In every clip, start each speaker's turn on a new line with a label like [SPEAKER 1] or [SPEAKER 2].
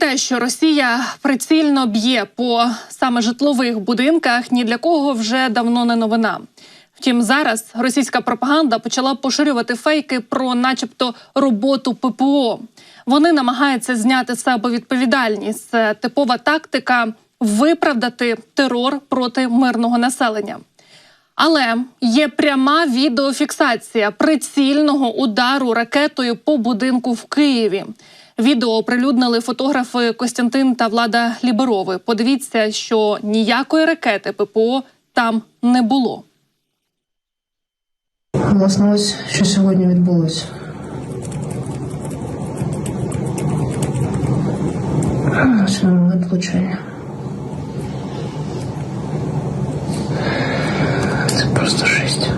[SPEAKER 1] те, що Росія прицільно б'є по саме житлових будинках, ні для кого вже давно не новина. Втім, зараз російська пропаганда почала поширювати фейки про, начебто, роботу ППО. Вони намагаються зняти з себе відповідальність. Типова тактика виправдати терор проти мирного населення. Але є пряма відеофіксація прицільного удару ракетою по будинку в Києві. Відео оприлюднили фотографи Костянтин та Влада Ліберови. Подивіться, що ніякої ракети ППО там не було.
[SPEAKER 2] Власне, ось що сьогодні відбулося. Ось момент влучання. Просто жесть.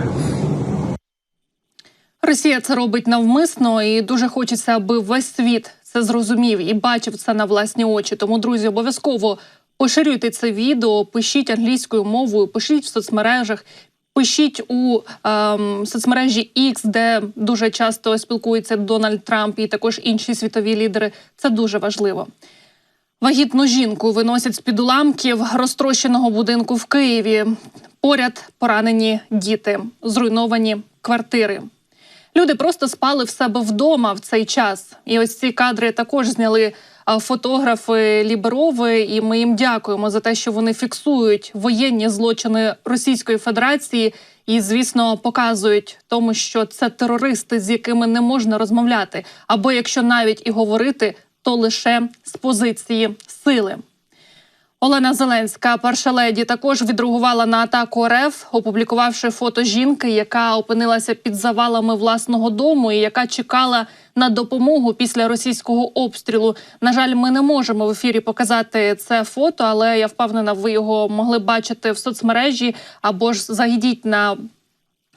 [SPEAKER 1] Росія це робить навмисно, і дуже хочеться, аби весь світ це зрозумів і бачив це на власні очі. Тому, друзі, обов'язково поширюйте це відео, пишіть англійською мовою, пишіть в соцмережах. Пишіть у ем, соцмережі X, де дуже часто спілкується Дональд Трамп і також інші світові лідери. Це дуже важливо. Вагітну жінку виносять з під уламків розтрощеного будинку в Києві. Поряд поранені діти, зруйновані квартири. Люди просто спали в себе вдома в цей час. І ось ці кадри також зняли фотографи Ліберови. І ми їм дякуємо за те, що вони фіксують воєнні злочини Російської Федерації і, звісно, показують тому, що це терористи, з якими не можна розмовляти. Або якщо навіть і говорити, то лише з позиції сили. Олена Зеленська, перша леді, також відреагувала на атаку РФ, опублікувавши фото жінки, яка опинилася під завалами власного дому і яка чекала на допомогу після російського обстрілу. На жаль, ми не можемо в ефірі показати це фото, але я впевнена, ви його могли бачити в соцмережі або ж зайдіть на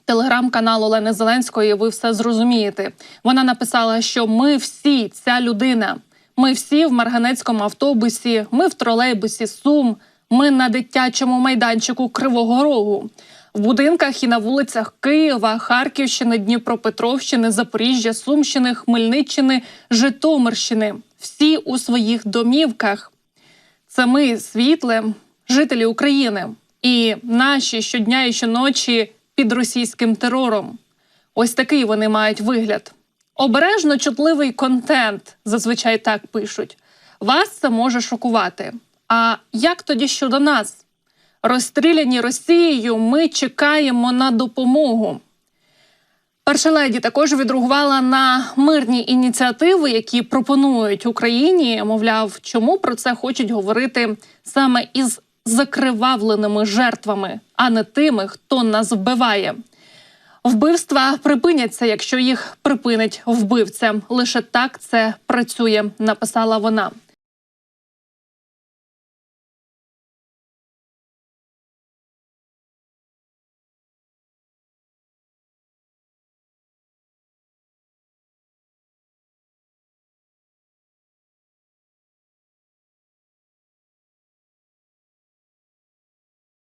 [SPEAKER 1] телеграм-канал Олени Зеленської. Ви все зрозумієте. Вона написала, що ми всі ця людина. Ми всі в марганецькому автобусі, ми в тролейбусі Сум, ми на дитячому майданчику Кривого Рогу, в будинках і на вулицях Києва, Харківщини, Дніпропетровщини, Запоріжжя, Сумщини, Хмельниччини, Житомирщини. Всі у своїх домівках. Це ми світле, жителі України, і наші щодня і щоночі під російським терором. Ось такий вони мають вигляд. Обережно чутливий контент, зазвичай так пишуть. Вас це може шокувати. А як тоді щодо нас? Розстріляні Росією, ми чекаємо на допомогу. Перша леді також відреагувала на мирні ініціативи, які пропонують Україні. Мовляв, чому про це хочуть говорити саме із закривавленими жертвами, а не тими, хто нас вбиває. Вбивства припиняться, якщо їх припинить вбивцем. Лише так це працює, написала вона.